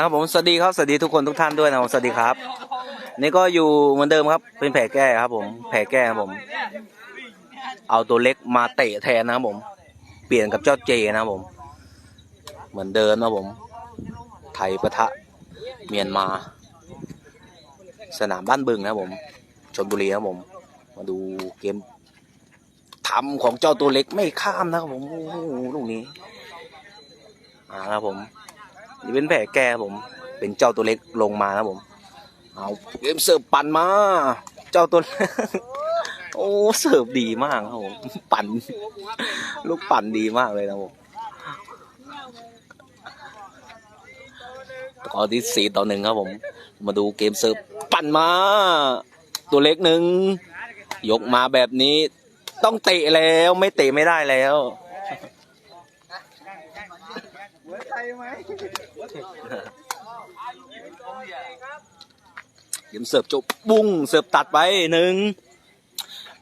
เอาละครับผมสวัสดีครับสวัสดีทุกคนทุกท่านด้วยนะครับสวัสดีครับ นี่ก็อยู่เหมือนเดิมครับ เป็นแผลแก้ครับ ผมแผลแก้ครับผม เอาตัวเล็กมาเตะแทนนะครับผม เปลี่ยนกับเจ้าเจนะครับผม เหมือนเดิมนะครับผม ไทยปะทะเมียนมา สนามบ้านบึงนะครับผมชนบุรีครับผม มาดูเกมทำของเจ้าตัวเล็กไม่ข้ามนะครับผมโอ้โหลูกนี้อ่าครับผม นี่เป็นแผลแก้ครับผม เป็นเจ้าตัวเล็กลงมานะผม เอาเกมเสิร์ฟปั่นมา เจ้าตัว โอ้เสิร์ฟดีมากครับผมปั่นลูกปั่นดีมากเลยนะผมตอนที่สี่ต่อหนึ่งครับผม มาดูเกมเสิร์ฟปั่นมา ตัวเล็กหนึ่งยกมาแบบนี้ ต้องเตะแล้วไม่เตะไม่ได้แล้ว เกมเสิร์ฟจบบุ้งเสิร์ฟตัดไปหนึ่ง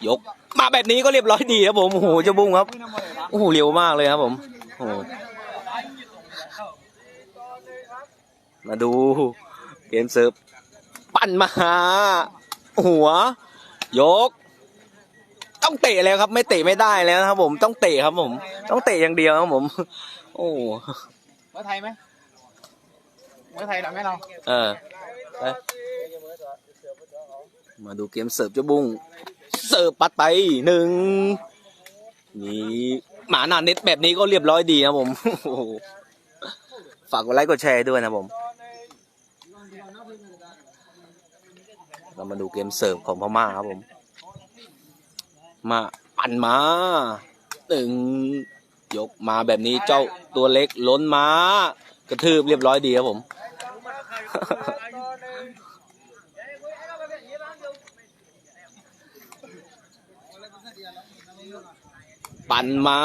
ยกมาแบบนี้ก็เรียบร้อยดีครับผมโอ้โหเจ้าบุ้งครับโอ้โหเร็วมากเลยครับผมโอ้โหมาดูเกมเสิร์ฟปั่นมาหาหัว ยก ต้องเตะแล้วครับ ไม่เตะไม่ได้แล้วครับผมต้องเตะครับผม ต้องเตะอย่างเดียวครับผม โอ้ มื่อไทยไหมเมื่อไทยทำให้เราเออไปมาดูเกมเสิร์ฟเจ้าบุ้งเสิร์ฟปัดไปหนึ่งนี่หมาหนาเน็ตแบบนี้ก็เรียบร้อยดีครับผมโอ้โหฝากกดไลค์กดแชร์ด้วยนะผม เรามาดูเกมเสิร์ฟของพม่าครับผม มาปั่นมาหนึ่ง ยกมาแบบนี้เจ้าตัวเล็กล้นมากระทืบเรียบร้อยดีครับผม ปั่นมา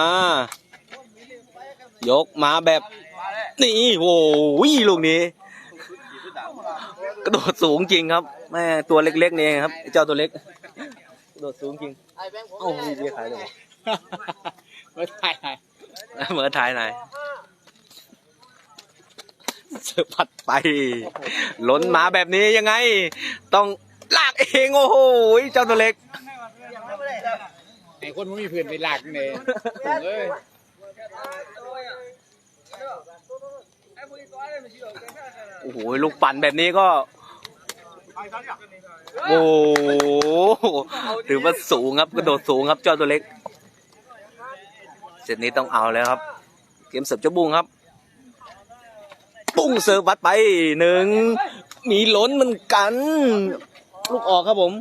ยกมาแบบนี่โอ้ยลูกนี้ กระโดดสูงจริงครับแม่ตัวเล็กๆนี่ครับ เจ้าตัวเล็ก กระโดดสูงจริงโอ้โหเรียกใครเลยวะเมื่อไทย เหมือนท้ายหน่อยเสือผัดไป ล้นมาแบบนี้ยังไง ต้องลากเองโอ้โหเจ้าตัวเล็กไอ้คนไม่มีเพื่อนไปหลักเนี่ยเอ้ยโอ้โหลูกปั่นแบบนี้ก็ โอ้โหถือว่าสูงครับกระโดดสูงครับเจ้าตัวเล็ก เสร็จนี้ต้องเอาแล้วครับ เกมเสิร์ฟเจ้าบุ้งครับ ปุ้งเสิร์ฟวัดไปหนึ่งมีล้นเหมือนกัน ลูกออกครับผม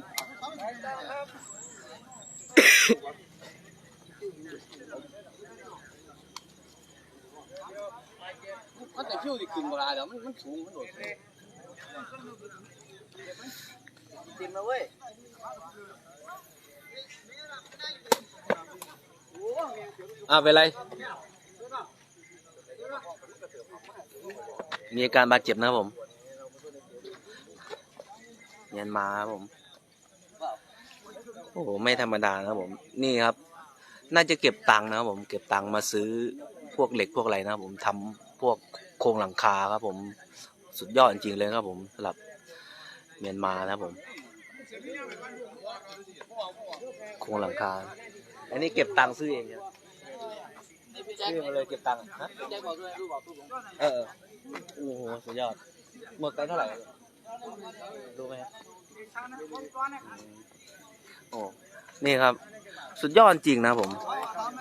มันแต่คิ้วที่ขึ้นเวลาเดี๋ยวมันมันสูงมันโดดเต็มแล้วเว้ย อ่าเป็นไรมีอาการบาดเจ็บนะครับผมเมียนมาครับผม โอ้โห ไม่ธรรมดานะครับผม นี่ครับ น่าจะเก็บตังค์นะครับผม เก็บตังค์มาซื้อพวกเหล็กพวกอะไรนะครับผมทำพวกโครงหลังคาครับผม สุดยอดจริงๆเลยครับผมสำหรับเมียนมานะครับผม โครงหลังคา อันนี้เก็บตังค์ซื้อเองครับซื้อมาเลยเก็บตังค์ฮะเออโอ้โหสุดยอดหมดไปเท่าไหร่รู้ไหมครับโอ้นี่ครับ สุดยอดจริงนะผม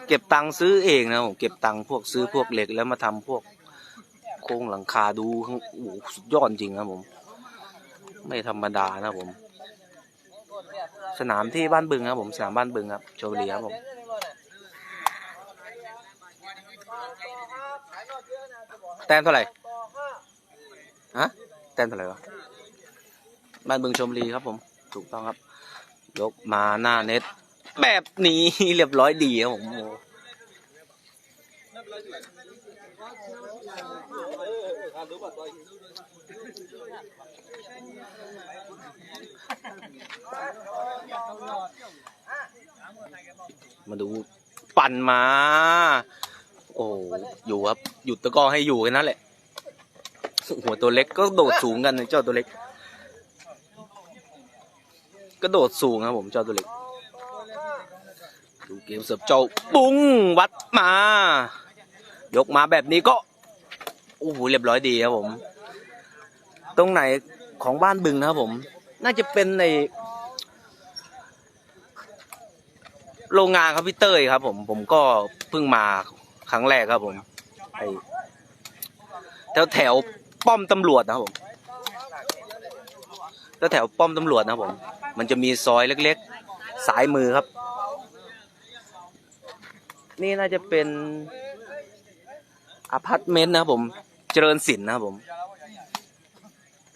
เก็บตังค์ซื้อเองนะผมเก็บตังค์พวกซื้อพวกเหล็กแล้วมาทำพวก โครงหลังคาดูโอ้สุดยอดจริงนะผม ไม่ธรรมดานะผม สนามที่บ้านบึงครับผมสนามบ้านบึงครับโชว์บุรีครับผมแต้มเท่าไหร่ฮะแต้มเท่าไหร่วะบ้านบึงชมบุรีครับผม ถูกต้องครับ ยกมาหน้าเน็ต แบบนี้เรียบร้อยดีครับผมโอ้ มาดูปั่นมา โอ้อยู่ครับ หยุดตะกร้อให้อยู่แค่นั้นแหละ หัวตัวเล็กก็โดดสูงกันนะเจ้าตัวเล็ก ก็โดดสูงครับผมเจ้าตัวเล็ก ดูเกมเสิร์ฟเจ้าปุ้งวัดมา ยกมาแบบนี้ก็ โอ้โห เรียบร้อยดีครับผม ตรงไหนของบ้านบึงนะครับผม น่าจะเป็นใน โรงงานครับพี่เต้ยครับผม ผมก็เพิ่งมาครั้งแรกครับผมไอแถวแถวป้อมตำรวจนะครับผมแถวแถวป้อมตำรวจนะครับผม มันจะมีซอยเล็กๆ สายมือครับ นี่น่าจะเป็นอพาร์ตเมนต์นะครับผม เจริญศิลป์นะครับผม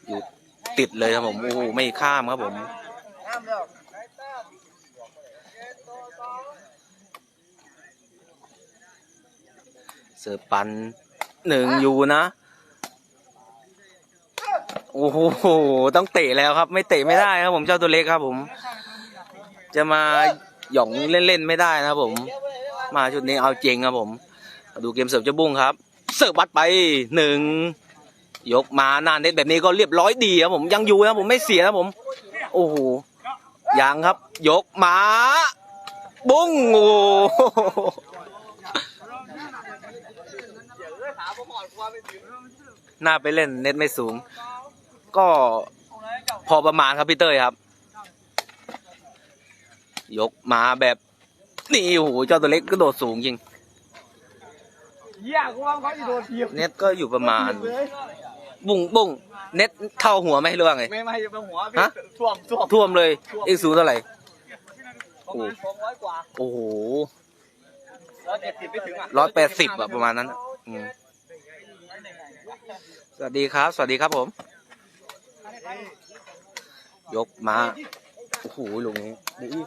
อยู่ติดเลยครับผมโอ้โหไม่ข้ามครับผมเสิร์ฟปันหนึ่งอยู่นะ โอ้โหต้องเตะแล้วครับ ไม่เตะไม่ได้ครับผมเจ้าตัวเล็กครับผม จะมาหย่องเล่นๆไม่ได้นะครับผม มาชุดนี้เอาจริงครับผมมาดูเกมเสิร์ฟเจ้าบุ้งครับ เสิร์ฟบัดไปหนึ่ง ยกมาหน้าเน็ตแบบนี้ก็เรียบร้อยดีครับผมยังอยู่นะผมไม่เสียนะผม โอ้โหยังครับ ยกมาบุ้งโอ้โหน่าไปเล่นเน็ตไม่สูง ก็พอประมาณครับพี่เต้ยครับ ยกมาแบบนี่โอ้โหเจ้าตัวเล็กก็โดดสูงจริงเหี้ยกูว่าเขาจะโดนทีบเน็ตก็อยู่ประมาณ บุ้งบุ้งเน็ตเท่าหัวไหมหรือว่าไง ไม่ไม่จะเป็นหัวฮะ ท่วมท่วมท่วมเลยเอกสูงเท่าไหร่ ประมาณสองร้อยกว่าโอ้โหร้อยเจ็ดสิบไม่ถึงอะร้อยแปดสิบอะประมาณนั้นอะอืมสวัสดีครับ สวัสดีครับผม ยกมาโอ้โหลุงนี้ดี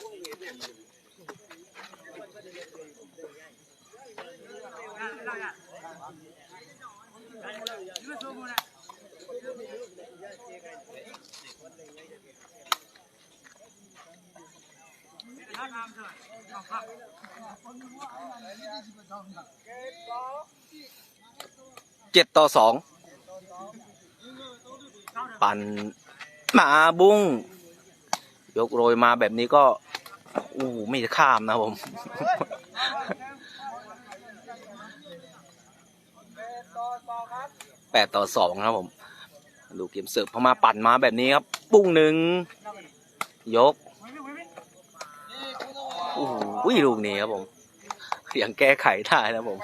เจ็ดต่อสองปั่นมาบุ้งยกโรยมาแบบนี้ก็อู้หูไม่ข้ามนะผมแปดต่อสองครับผม ดูเกมเสิร์ฟพอมาปั่นมาแบบนี้ครับ ปุ้งหนึ่งยก อ้โหลูกนี้ครับผมยังแก้ไขได้นะผม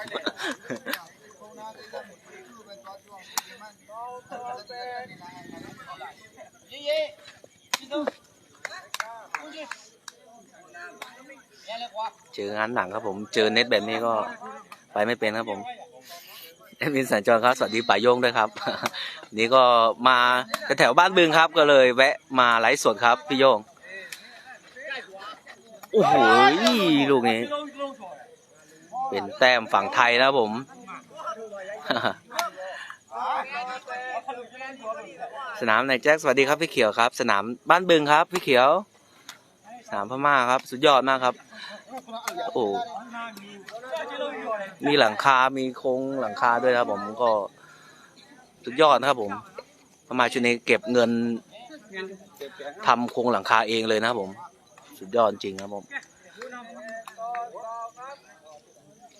เจองานหนังครับผม เจอเน็ตแบบนี้ก็ไปไม่เป็นครับผมแอดมินสัญจรครับ สวัสดีป่าโยงด้วยครับ นี่ก็มาแถวบ้านบึงครับ ก็เลยแวะมาไลฟ์สดครับพี่โยง อ้โหลูกนี้ เป็นแต้มฝั่งไทยนะครับผม สนามไหนแจ็คสวัสดีครับพี่เขียวครับ สนามบ้านบึงครับพี่เขียว สนามพม่าครับ สุดยอดมากครับ โอ้มีหลังคา มีโครงหลังคาด้วยนะครับผมก็สุดยอดนะครับผมพม่าชุดนี้เก็บเงินทำโครงหลังคาเองเลยนะครับผม สุดยอดจริงครับผม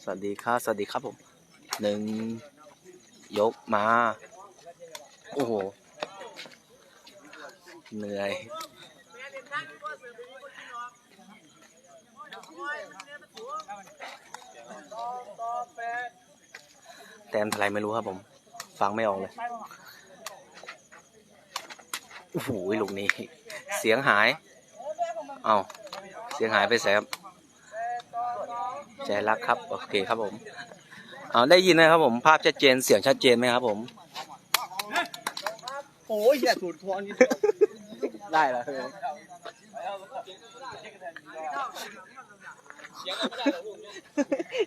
สวัสดีครับสวัสดีครับผมหนึ่งยกมา โอ้โห เหนื่อยแต้มเท่าไรไม่รู้ครับผม ฟังไม่ออกเลย โอ้โหลูกนี้ เสียงหาย เอาเสียงหายไปแสบใจรักครับ โอเคครับผม เอาได้ยินนะครับผม ภาพชัดเจน เสียงชัดเจนไหมครับผม โอ้ยเหี้ยสูตรทอนนี่ได้แล้ว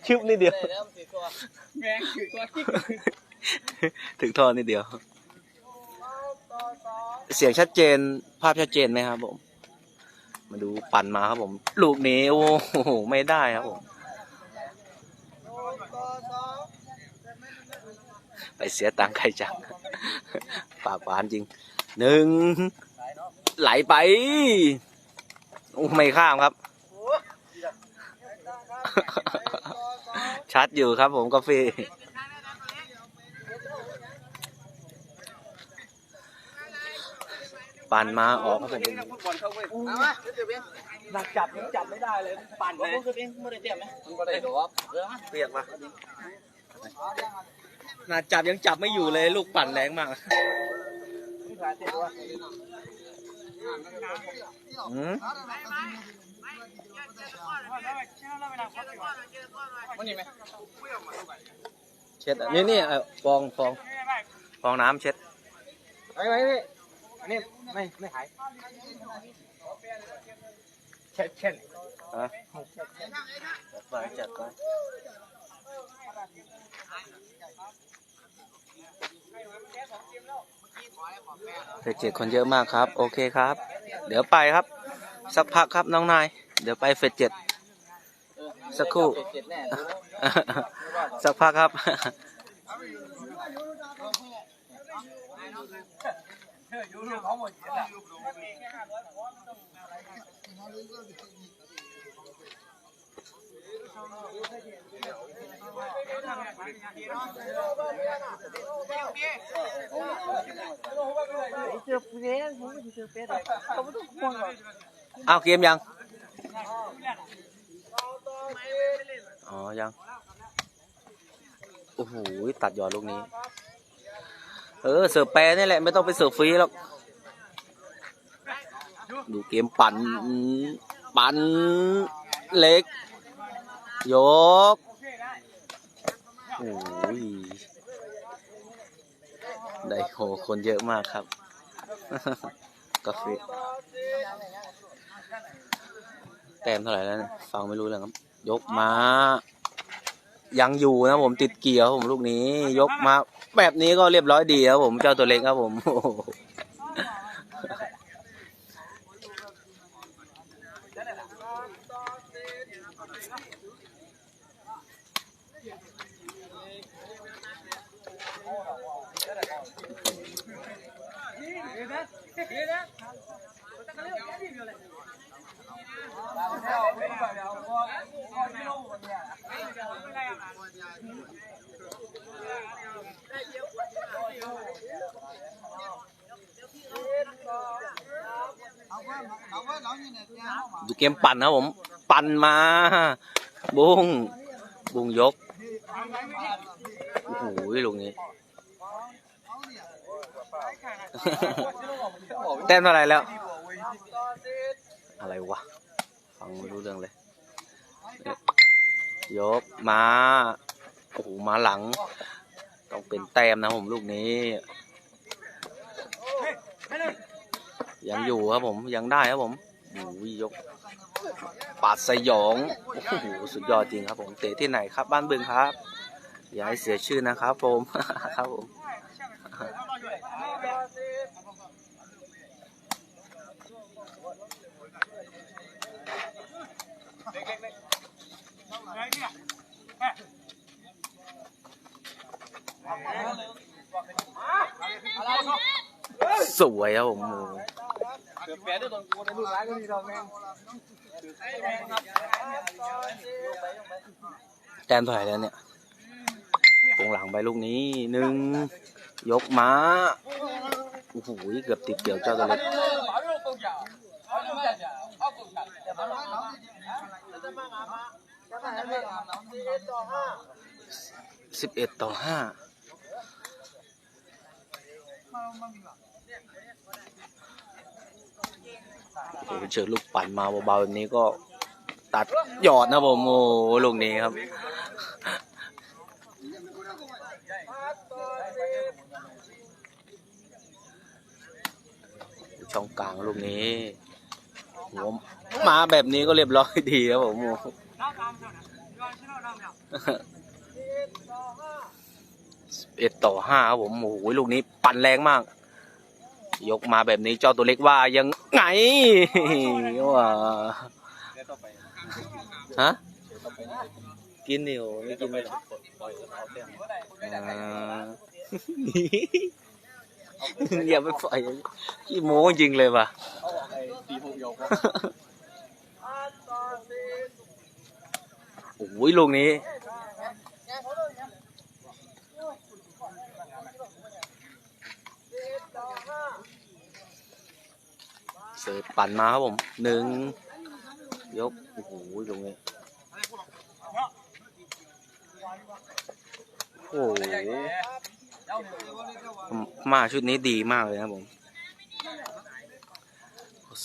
ชึบนิดเดียวแม่งคือตัวกิ๊กถึงท่อนิดเดียว เสียงชัดเจน ภาพชัดเจนไหมครับผม มาดูปั่นมาครับผม ลูกนี้โอ้โหไม่ได้ครับผม ไปเสียตังค์ใครจังปากหวานจริงหนึ่งไหลไปโอ้ไม่ข้ามครับ ชัดอยู่ครับผมกาแฟ ปั่นมาออกครับผม หนักจับยังจับไม่ได้เลยปั่นเลยคือเองไม่ได้เตรียมไหมมันก็ได้หรอเออเปียกมาน่าจับยังจับไม่อยู่เลยลูกปั่นแรงมากอืมมันนี่ไหมเช็ดอะนี่นี่เอ่อฟองฟองฟองน้ำเช็ดไปไปพี่อั นนี้ไม่ไม่หายเช็ดเช็ดอะจัดไปจัดไปเฟสเจ็ดคนเยอะมากครับ โอเคครับ เดี๋ยวไปครับ สักพักครับน้องนาย เดี๋ยวไปเฟสเจ็ดสักครู่เจ็ดแน่สักพักครับ เจอเฟสผมไม่เจอเฟสเขาไม่ต้องห่วงหรอก อ้าวเกมยัง อ๋อ ยัง โอ้โห ตัดยอดลูกนี้ เออเสิร์ฟแปรนี่แหละไม่ต้องไปเสิร์ฟฟรีหรอกดูเกมปั่นปั่นเล็ก ยกโอ้ยได้โหคนเยอะมากครับกาแฟแต้มเท่าไหร่แล้วเนี่ยฟังไม่รู้เรื่องครับ ยกมา ยังอยู่นะผมติดเกียร์ผมลูกนี้ ยกมา แบบนี้ก็เรียบร้อยดีครับผมเจ้าตัวเล็กครับผม ดูเกมปั่นนะครับผม ปั่นมาบุ้งบุ้งยกโอ้โหลูกนี้แต้มเท่าไหร่แล้ว อะไรวะฟังไม่รู้เรื่องเลย ยกมาโอ้โหมาหลัง ต้องเป็นแต้มนะผมลูกนี้ ยังอยู่ครับผมยังได้ครับผมโอ้ยยก ปาดสยองโอ้โหสุดยอดจริงครับผมเตะที่ไหนครับบ้านบึงครับ อย่าให้เสียชื่อนะครับผมครับผมสวยครับผมหเจอเฟสด้วยตอนกูในลูกร้ายก็ดีเราแม่ แต้มเท่าไหร่แล้วเนี่ยตรงหลังไปลูกนี้หนึ่งยกม้าโอ้โหเกือบติดเกี่ยวเจ้าตัวเล็กสิบเอ็ดต่อห้า โอ้เชิญลูกปั่นมาเบาๆแบบนี้ก็ตัดหยอดนะผมโอ้ลูกนี้ครับ ช่องกลางลูกนี้หัวมาแบบนี้ก็เรียบร้อยดีครับผมโอ้เอ็ดต่อห้าครับผมโอ้โหลูกนี้ปั่นแรงมาก ยกมาแบบนี้เจ้าตัวเล็กว่ายังไงว่าฮะกินดิโอไม่กินเลยเหรออ่าอย่าไปปล่อยขี้โม้จริงเลยว่ะไอ้ตีหกยกโอ้ยลูกนี้ เสิร์ฟปั่นมาครับผมหนึ่งยกโอ้โหตรงนี้โอ้โหมาชุดนี้ดีมากเลยนะผม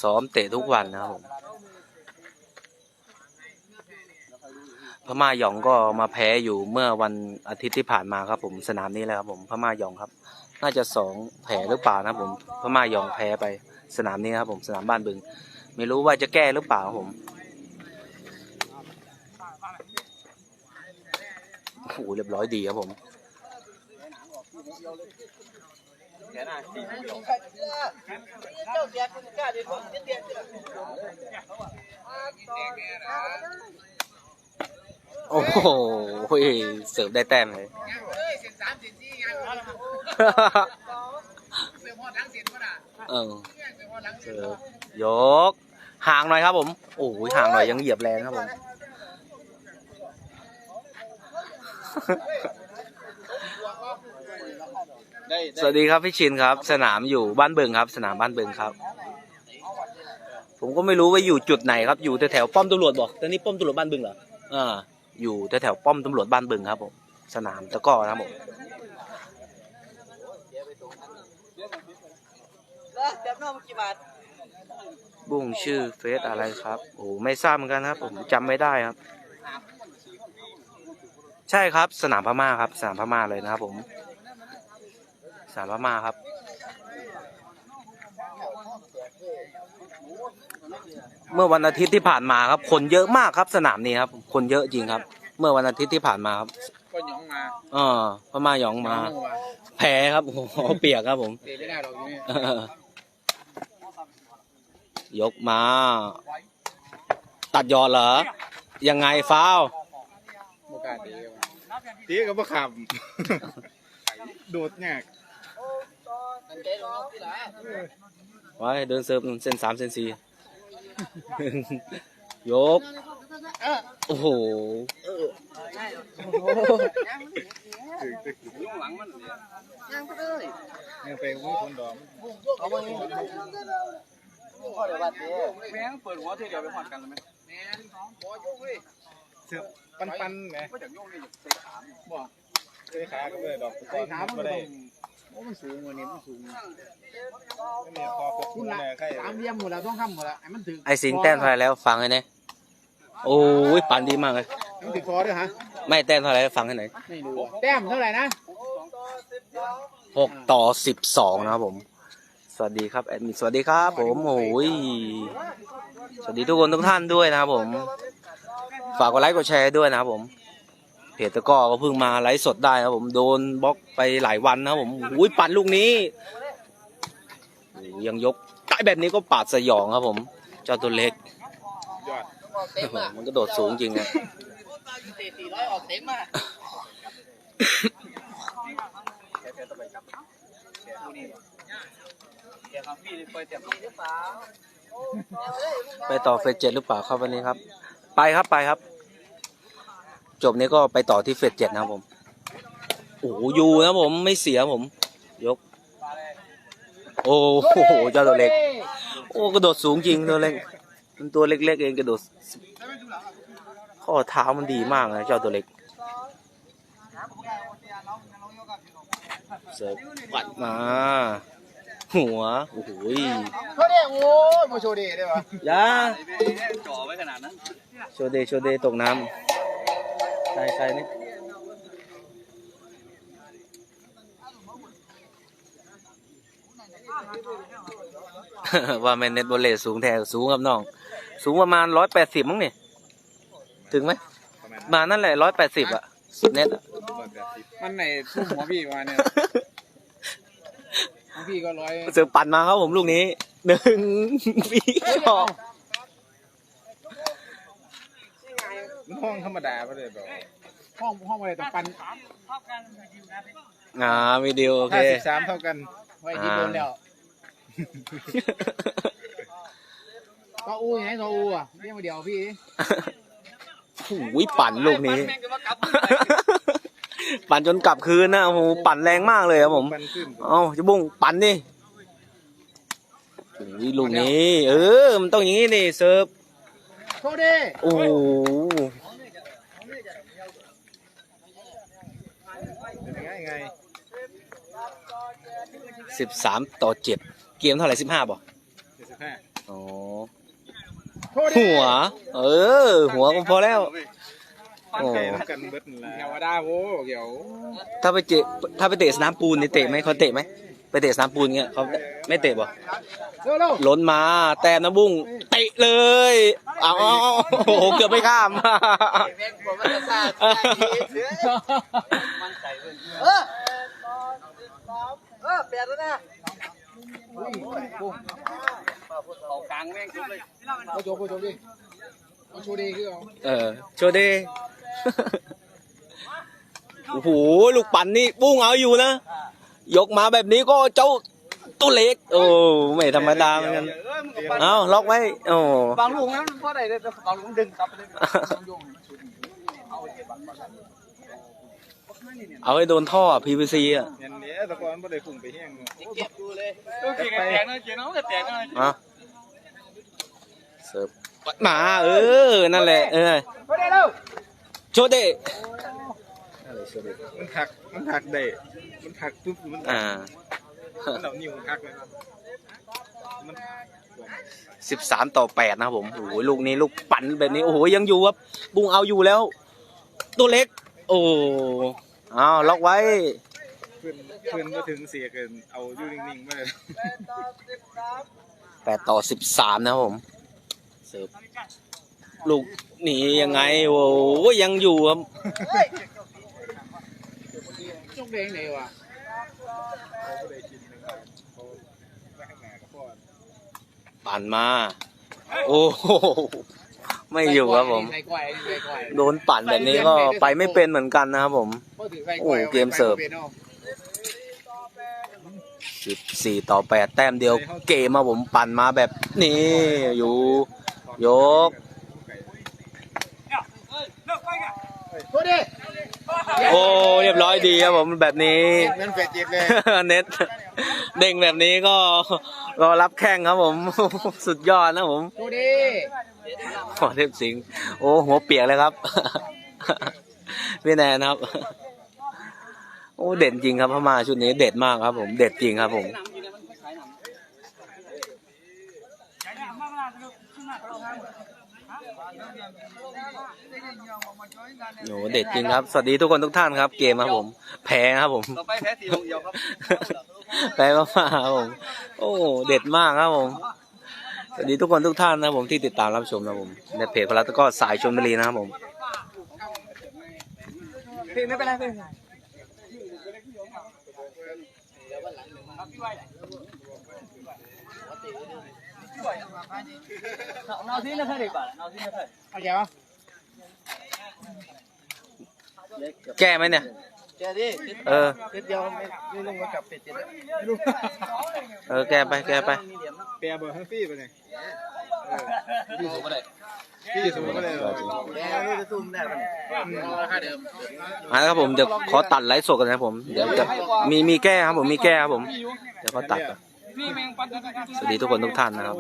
ซ้อมเตะทุกวันนะครับผมพม่าหยองก็มาแพ้อยู่เมื่อวันอาทิตย์ที่ผ่านมาครับผมสนามนี้แหละครับผมพม่าหยองครับ น่าจะสองแผลหรือเปล่านะผมพม่าหยองแพ้ไป สนามนี้นะครับผมสนามบ้านบึง ไม่รู้ว่าจะแก้หรือเปล่าครับผมโอ้โหเรียบร้อยดีครับผมโอ้โหเสิร์ฟได้แต้มเลยเส้นสามเส้นสี่งานเสื้อพอทั้ง เสิร์ฟยก ห่างหน่อยครับผมโอ้ยห่างหน่อยยังเหยียบแรงครับผมสวัสดีครับพี่ชินครับ สนามอยู่บ้านเบิงครับ สนามบ้านเบิงครับ ผมก็ไม่รู้ว่าอยู่จุดไหนครับ อยู่แถวๆป้อมตำรวจบอกตอนนี้ป้อมตำรวจบ้านเบึงเหรออ่าอยู่แถวๆป้อมตำรวจบ้านเบึงครับผมสนามตะก้อนะครับผม แบบนอกกี่บาทบุ้งชื่อเฟซอะไรครับ โอ้ไม่ทราบเหมือนกันครับ ผมจำไม่ได้ครับ ใช่ครับ สนามพม่าครับ สนามพม่าเลยนะครับ ผม สนามพม่าครับ เมื่อวันอาทิตย์ที่ผ่านมาครับ คนเยอะมากครับ สนามนี้ครับ คนเยอะจริงครับ เมื่อวันอาทิตย์ที่ผ่านมาครับก็หยองมาเออพม่าหยองมา แพ้ครับโอ้โหเปียกครับผมเตะไม่ได้หรอกนี่เออ ยกมา ตัดยอดเหรอ ยังไงฟ้าวโอกาสตีตีก็บ่ขำโดดแงกมันใจลงที่ละไว้เดินเซิร์ฟเส้นสามเส้นสี่ยก โอ้โหยังก็เลยยังไปมุ้งคนดอมเอาไป พอเดี๋ยวบัดเดียวแม่งเปิดหัวทีเดียวไปหอดกันเลยไหมแม่งสองหัวโยกเลยเสือปันปันไงก็จากโยกเลยใส่ขาบ่ใส่ขาก็เลยดอกใส่ขามันได้โอ้มันสูงกว่านี้มันสูงนี่คอปกคุณละสามเหลี่ยมหมดแล้วต้องทำหมดแล้วไอ้มันถึงไอสิงแต้มเท่าไหรแล้วฟังให้หน่อยโอ้ยปั่นดีมากเลยมันถึงคอด้วยฮะไม่แต้มเท่าไหรฟังให้หน่อยไม่รู้แต้มเท่าไหร่นะหกต่อสิบสองนะครับผม สวัสดีครับแอดมินสวัสดีครับ ผมโอ้ยสวัสดีทุกคนทุกท่านด้วยนะครับผม ฝากกดไลค์กดแชร์ด้วยนะครับผมเพจตะกร้อก็เพิ่งมาไลฟ์สดได้นะครับผมโดนบล็อกไปหลายวันนะครับผมอุ้ยปั่นลูกนี้โอ้ยยังยกใกล้แบบนี้ก็ปาดสยองครับผม เจ้าตัวเล็กยอดเต็มอะมันก็โดดสูงจริงนะ เตะสี่ร้อยออกเต็มอะไปต่อเฟสเจ็ดหรือเปล่าครับวันนี้ครับ ไปครับไปครับ จบนี้ก็ไปต่อที่เฟสเจ็ดนะครับผมโอ้โหยูนะผมไม่เสียผม ยก โอ้โหเจ้าตัวเล็ก โอ้กระโดดสูงจริงตัวเล็กมันตัวเล็กๆเองกระโดดข้อเท้ามันดีมากนะเจ้าตัวเล็ก เสิร์ฟปัดมา หัว โอ้โหยโชว์เดโอ้ยมาโชว์เดได้ปะยาจ่อไว้ขนาดนั้นโชเดโชเดตกน้ำใช่ใช่นี่ว่าแมนเน็ตบอลเลสูงแท้สูงครับน้อง สูงประมาณร้อยแปดสิบมั้งเนี่ยถึงไหมมานั่นแหละร้อยแปดสิบอะเน็ตอะ มันไหนทุ่มหัวพี่มาเนี่ยหัวพี่ก็ร้อยเสือปั่นมาครับผมลูกนี้หนึ่งปีสองมันห้องธรรมดาไปเลยแบบห้องห้องอะไรต้องปันอ่าวิดีโอโอเคห้าสิบสามเท่ากันไว้ที่โดนแล้วก็อู้ยังไงก็อู้อะเรียกมาเดียวพี่หูยปั่นลูกนี้ ปั่นจนกลับคืนนะโอ้โหปั่นแรงมากเลยครับผมปันขึ้นเอ้าจะบุ้งปั่นดิโอ้ยลูกนี้เออมันต้องอย่างนี้นี่เซิร์ฟโทษดิโอ้โหเป็นไงไงสิบสามต่อเจ็ดเกมเท่าไหร่สิบห้าบ่เจ็ดสิบห้าอ๋อโทษดิหัว เออ หัวก็พอแล้ว ปันโอ้ไก่น้ำกันเบิดนั่นแหละเยาวดาโว้เดี๋ยวถ้าไปเจถ้าไปเตะสนามปูนนี่เตะไหมเขาเตะไหมไปเตะสนามปูนเงี้ยเขาไม่เตะบ่เร็วเร็วล้นมาแต้มนะบุ้งเตะเลยเอาเอาเอาโอ้โหเกือบไม่ข้ามเออเออเปลี่ยนแล้วนะอุ้ยปุ้งเขากลางแม่งเลยโอ้โจโอ้โจดิโอ้โจดิคือเอาเออโชว์ดิ โอ้โหลูกปั่นนี่บุ้งเอาอยู่นะ ยกมาแบบนี้ก็เจ้าตัวเล็ก โอ้ไม่ธรรมดาเหมือนกันเอาล็อกไว้โอ้บางลูกนั้นเพราะอะไรเนี่ยบางลูกดึงกลับไปเลยเอาให้โดนท่อ PVC อะเห็นเนี้ยตะกอนบ่ได้พุ่งไปแห้งเก็บดูเลยตัวกี่กระแตกนะเจ๊น้องกระแตกนะอะเสิร์ฟมาเออ นั่นแหละ เออ โทษดิเร็วโชว์ดิมันหัก มันหักได้ มันหักปุ๊บมันอ่ามันเอานิ้วมันหักเลยมันสิบสามต่อแปดนะครับผมโอ้โหลูกนี้ลูกปั่นแบบนี้โอ้โหยังอยู่ครับบุ้งเอาอยู่แล้ว ตัวเล็ก โอ้เอาล็อกไว้เพื่อนเพื่อนมาถึงเสียเกินเอาอยู่นิ่งๆมาเลยแปดต่อสิบสามนะครับผมเสิร์ฟ ลูกหนียังไง โอ้โหยังอยู่ครับจกแดงเด้กินเลยเขาไม่ให้แหนกับพ่อปั่นมา โอ้โหไม่อยู่ครับผม ใส่กล้วยใส่กล้วยโดนปั่นแบบนี้ก็ไปไม่เป็นเหมือนกันนะครับผมเขาถือใส่กล้วยโอ้เกมเสิร์ฟสิบสี่ต่อแปดแต้มเดียวเกมมาผมปั่นมาแบบนี้อยู่ ยก โทษดิโอ้เรียบร้อยดีครับผมแบบนี้เงินเฟดเจ็ดเลยเน็ตเด้งแบบนี้ก็รอรับแข้งครับผม สุดยอดนะผมโทษดิขอเทพสิงห์โอ้หัวเปียกเลยครับพี่แนนครับ โอ้เด่นจริงครับพม่าชุดนี้เด็ดมากครับผม เด็ดจริงครับผม โอ้เด็ดจริงครับ สวัสดีทุกคนทุกท่านครับ เกมครับผม แพ้ครับผม ต่อไปแพ้สี่ลูกเดียวครับแพ้มากๆครับผม โอ้เด็ดมากครับผม สวัสดีทุกคนทุกท่านนะครับผมที่ติดตามรับชมนะครับผมในเพจพลัตก็สายชมบุรีนะครับผมพี่ไม่เป็นไรพี่เอาที่นั่นเด็กป่ะเอาที่นั่นเอาเดี๋ยว แก้ไหมเนี่ย แกดิเออเด็ดเดียวไม่ไม่ลงมากับเป็ดเจ็ดเออ แก้ไปแก้ไปเปียบอร์ฮัฟฟี่ไปเลยพี่สูงก็ได้พี่สูงก็เลยแล้วนี่จะซุ่มได้ป่ะเนี่ยราคาเดิมอะครับผมเดี๋ยวขอตัดไลฟ์สดกันนะครับผม เดี๋ยวจะมีมีแก้ครับผมมีแก้ครับผม เดี๋ยวขอตัดก่อนสวัสดีทุกคนทุกท่านนะครับ